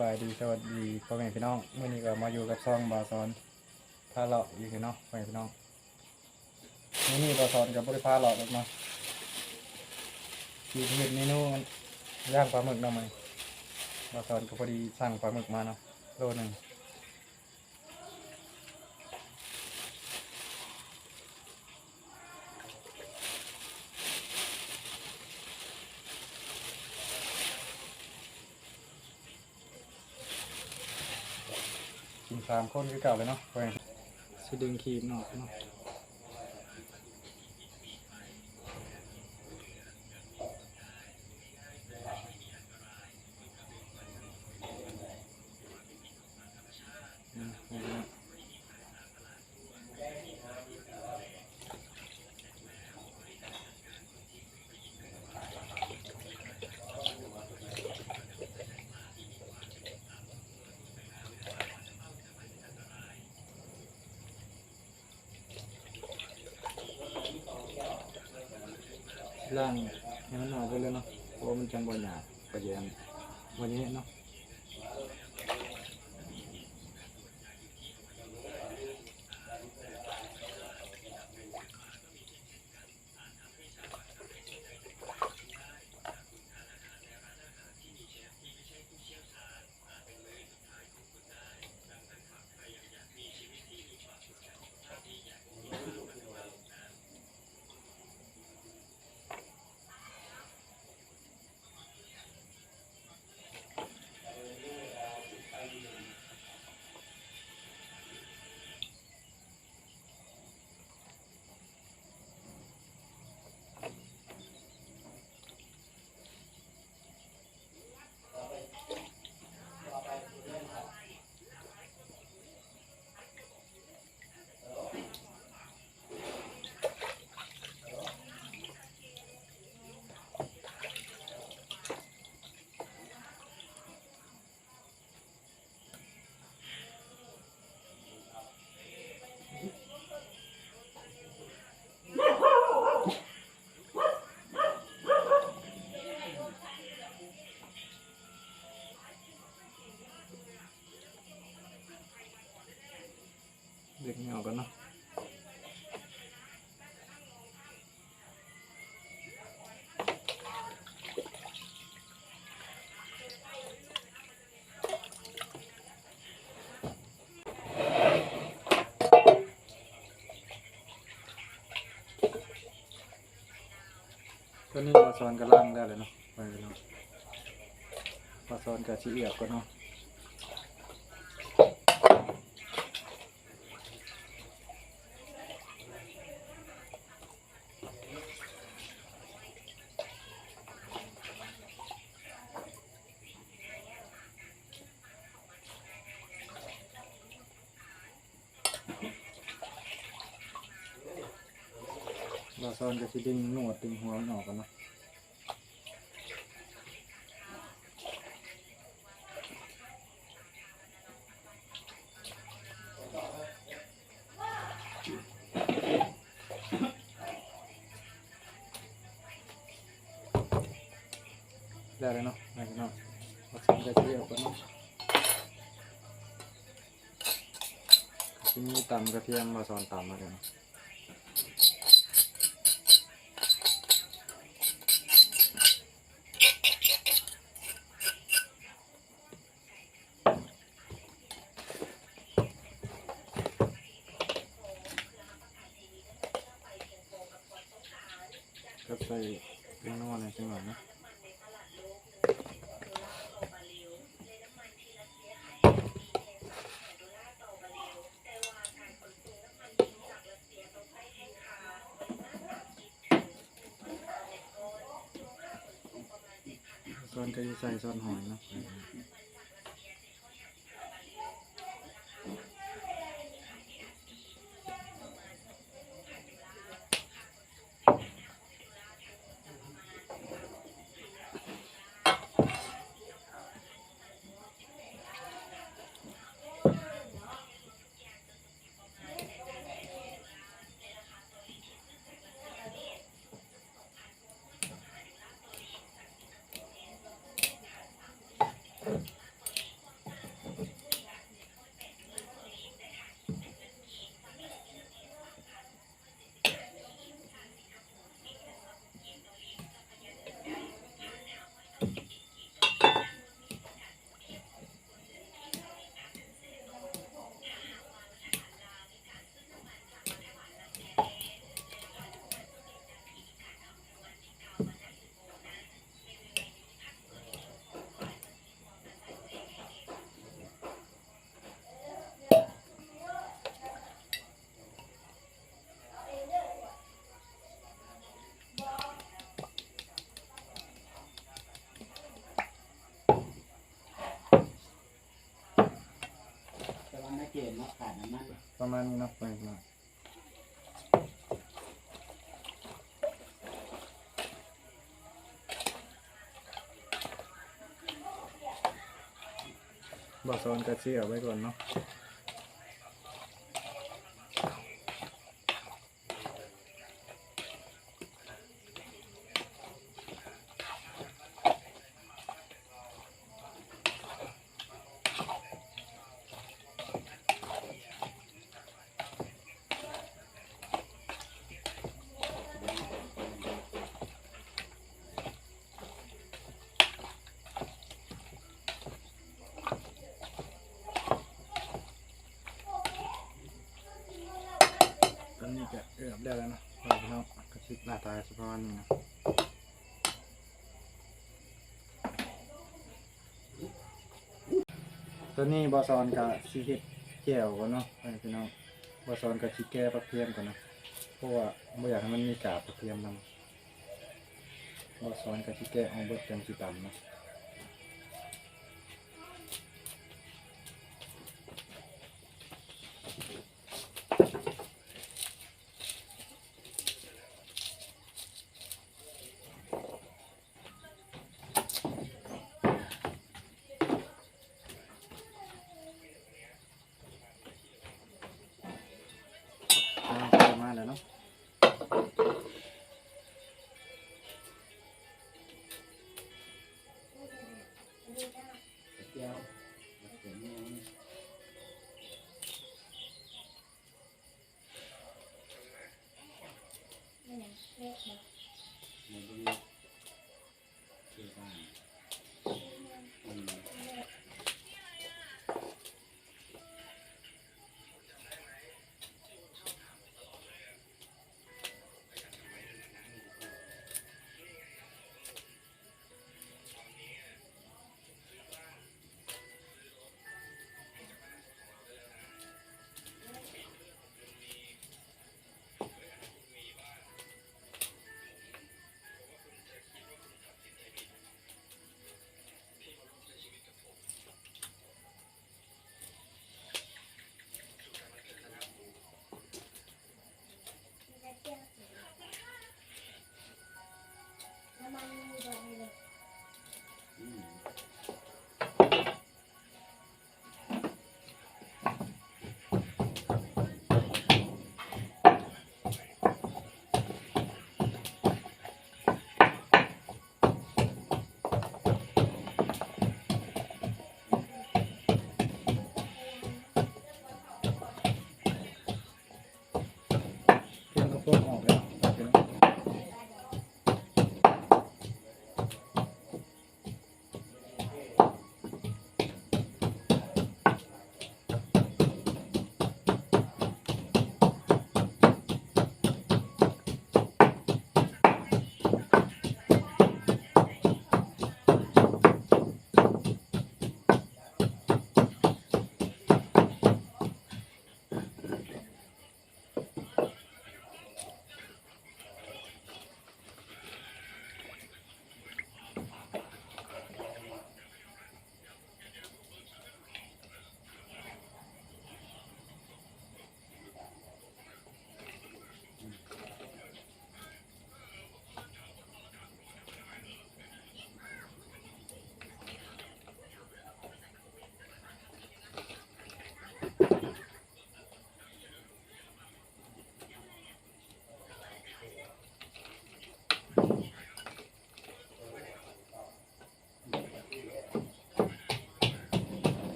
บายดีสวัสดีพ่อแม่พี่น้องเมื่อนี้ก็มาอยู่กับซองบาซอนพาเลาะอยู่พี่น้องพ่อแม่พี่น้องมื่อนี้บาซอนกับบริพาเลาะออกมาที่เห็ดเมนูมันย่างปลาหมึกเนาะมั้ยบาซอนก็พอดีสั่งปลาหมึกมาเนาะโลหนึ่ง สามคนคือเก่าเลยเนาะไปสิดึงครีมเนาะเนาะอืมเอาเลยเนาะ ล่างให้มันออกไปเลยเนาะเพราะว่ามันจังบ่หยาบกระเยียมวันนี้เนาะ ตัวนี้ปลาซอนกระล่างได้เลยเนาะไปเลยเนาะปลาซอนกับชีเอียบก็เนาะ เราซ้อนจะสิดึงหนวดดึงหัวมันออกกันเนาะได้เลยเนาะได้เลยเนาะเราซ้อนจะเทียบกันเนาะที่นี่ตำกระเทียมมาซ้อนตำมาเลยเนาะ ก็ใส่เรื่องนวดในจังหวะนะซอน ก็จะใส่ซอสหอยเนาะ เจนเนาะขาดน้ำมันประมาณนี้เนาะพ่อแม่พี่น้องบอสซอนกระเชียไว้ก่อนเนาะ จะเอือบได้แล้วนะพ่อแม่พี่น้องกระชิบหน้าตาเฉพาะนี้นะตอนนี้บอสอนกับซีเฮ็ดแก้วก่อนเนาะพี่น้องบอสอนกับชิแก้ปักเทียมก่อนนะเพราะว่าไม่อยากให้มันมีกาบปักเทียมนำบอสอนกับชิแก้เอาเบิดจังสิตำนะ มันต้อง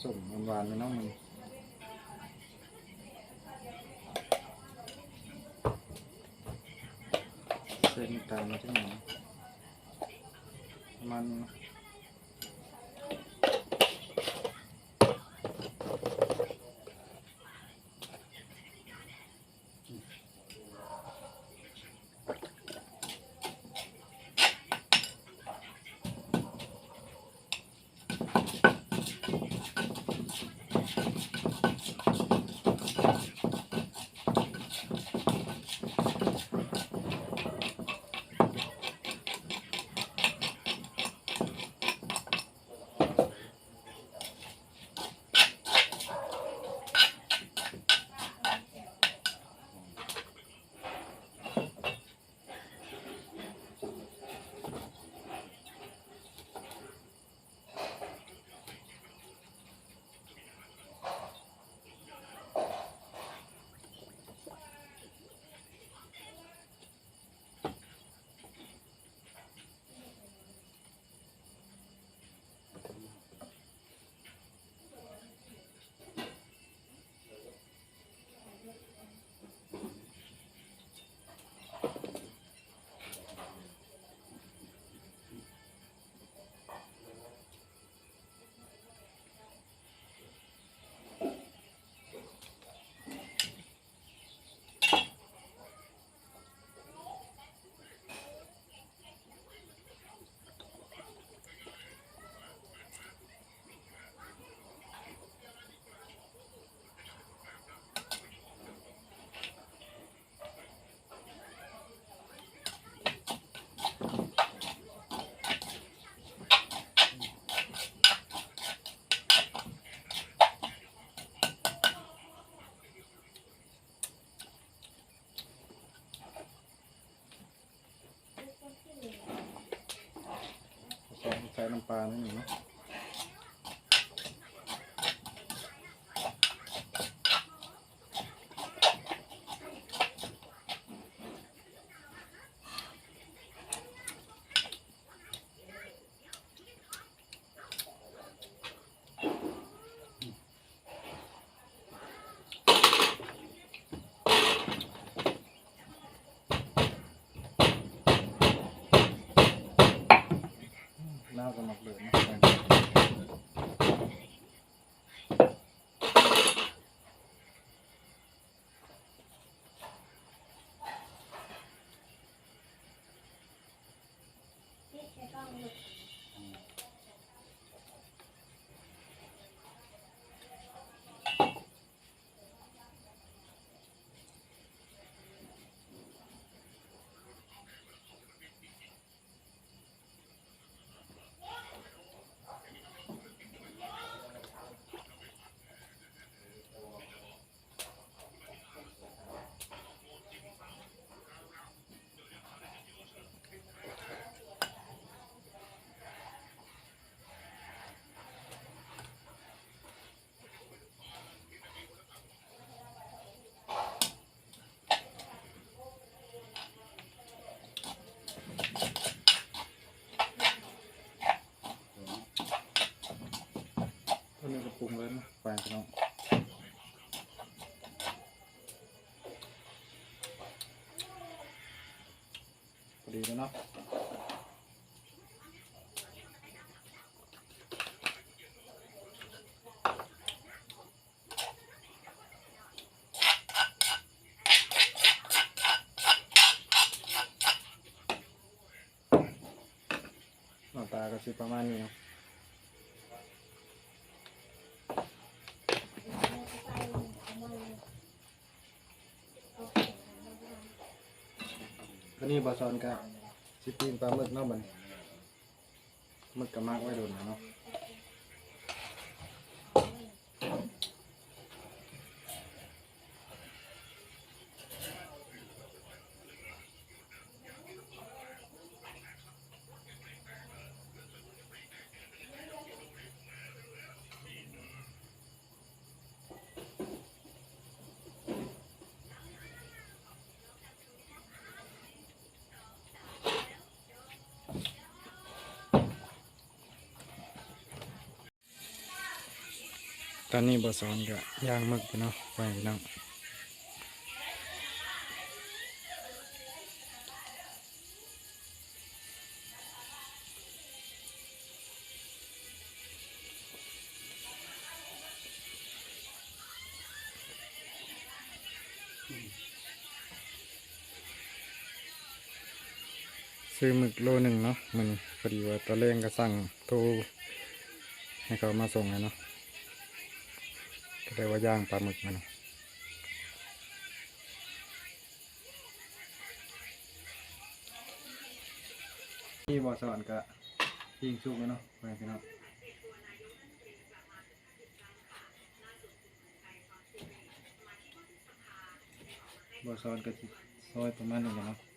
ตำเจียวส้มหวานๆไหมน้องมันเส้นตามมาที่ไหนมัน งเลยนะไปพี่น้องพอดีแล้วเนาะหน้าตาก็สิประมาณนี้ เนนี่บอซอนกับสิปีนปลาหมึกเนาะมันหมึกกระมากไว้โดนนะเนาะ ตอนนี้บอสอนก็ย่างมึกไปเนาะไปเน้องซื้อหมึกโลหนึ่งเนาะมันพอดีว่าตอนแรกก็สั่งโทรให้เขามาส่งเลยเนาะ ก็ได้ว่าย่างปลาหมึกมันนี่บอสอนก็ยิงชุกแล้วเนาะไปพี่น้องบอสอนก็จิซอยประมาณนี้เนาะ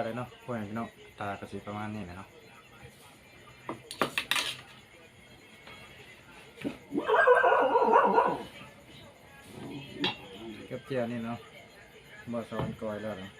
ก็เลยเนาะพวกพี่น้องตากระสีประมาณนี้แหละเนาะเก็บเจียนี่เนาะบอสอนกอยแล้วเนาะ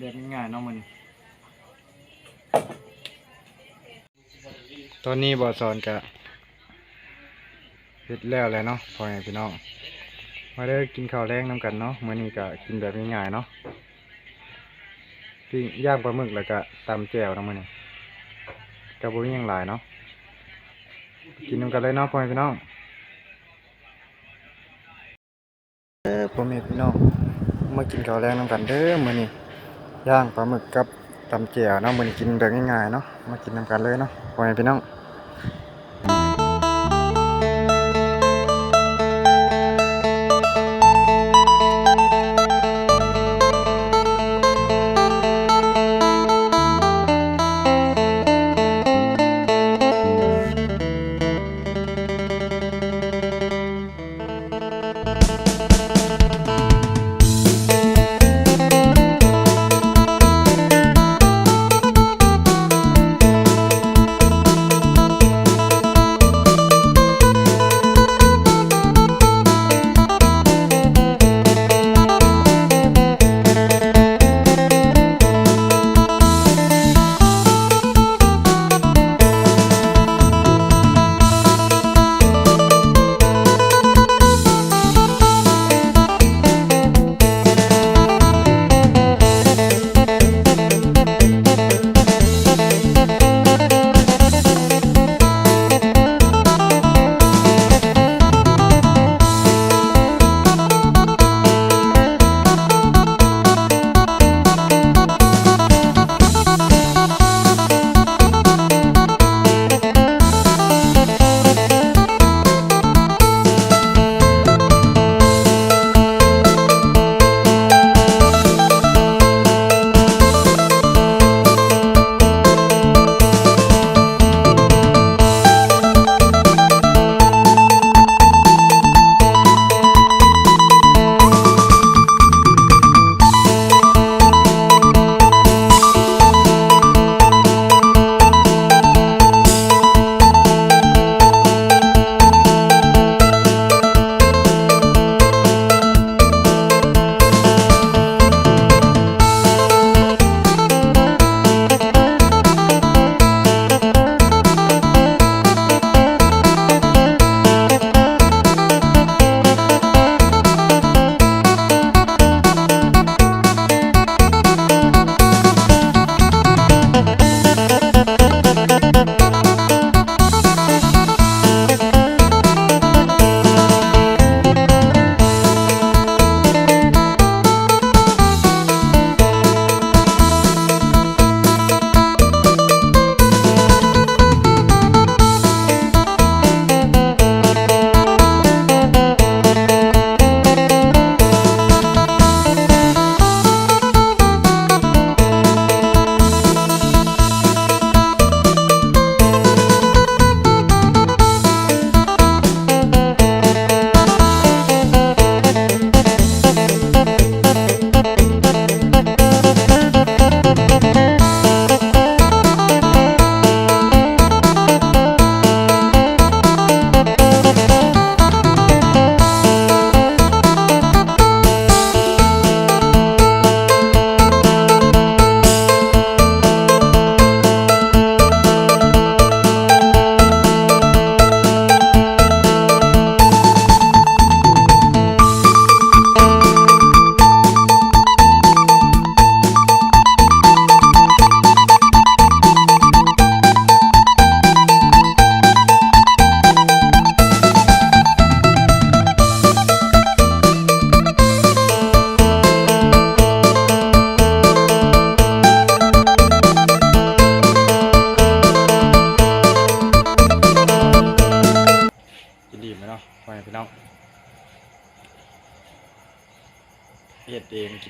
กินแบง่ายๆเนาะมันตอนนี้บอสอนกะเสร็จแล้วแหละเนาะพอไงพี่น้องมาได้กินข้าวแรงน้ำกันเนาะมื้อนี้กะกินแบบง่ายๆเนาะปิ้งย่างปลาหมึกแล้วก็ตำแจ่วนาะมื้อนี้กะบ่มีหยังหลายเนาะกินน้ำกันเลยเนาะพ่อแม่พี่น้องเออพ่อแม่พี่น้องมากินข้าวแรงน้ำกันเด้อมื้อนี้ ย่างปลาหมึกกับตำแจ่วเนาะมือนี้กินแบบง่ายๆเนาะมากินนำกันเลยเนาะพ่อแม่พี่น้อง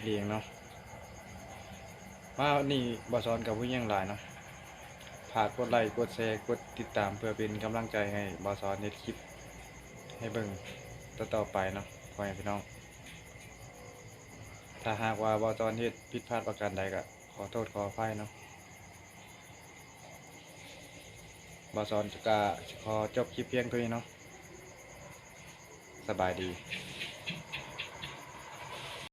เองกินเองเนาะมาวันนี้บ่สอนกับผู้ยังหลายเนาะฝากกดไลค์กดแชร์กดติดตามเพื่อเป็นกำลังใจให้บ่สอนเฮ็ดคลิป ให้เบิ่งต่อๆไปเนาะพ่อแม่พี่น้อง ถ้าหากว่าบ่ตอนเฮ็ดผิดพลาดประการใดก็ขอโทษขออภัยเนาะบ่สอนจะกะขอจบคลิปเพียงเท่านี้เนาะสบายดี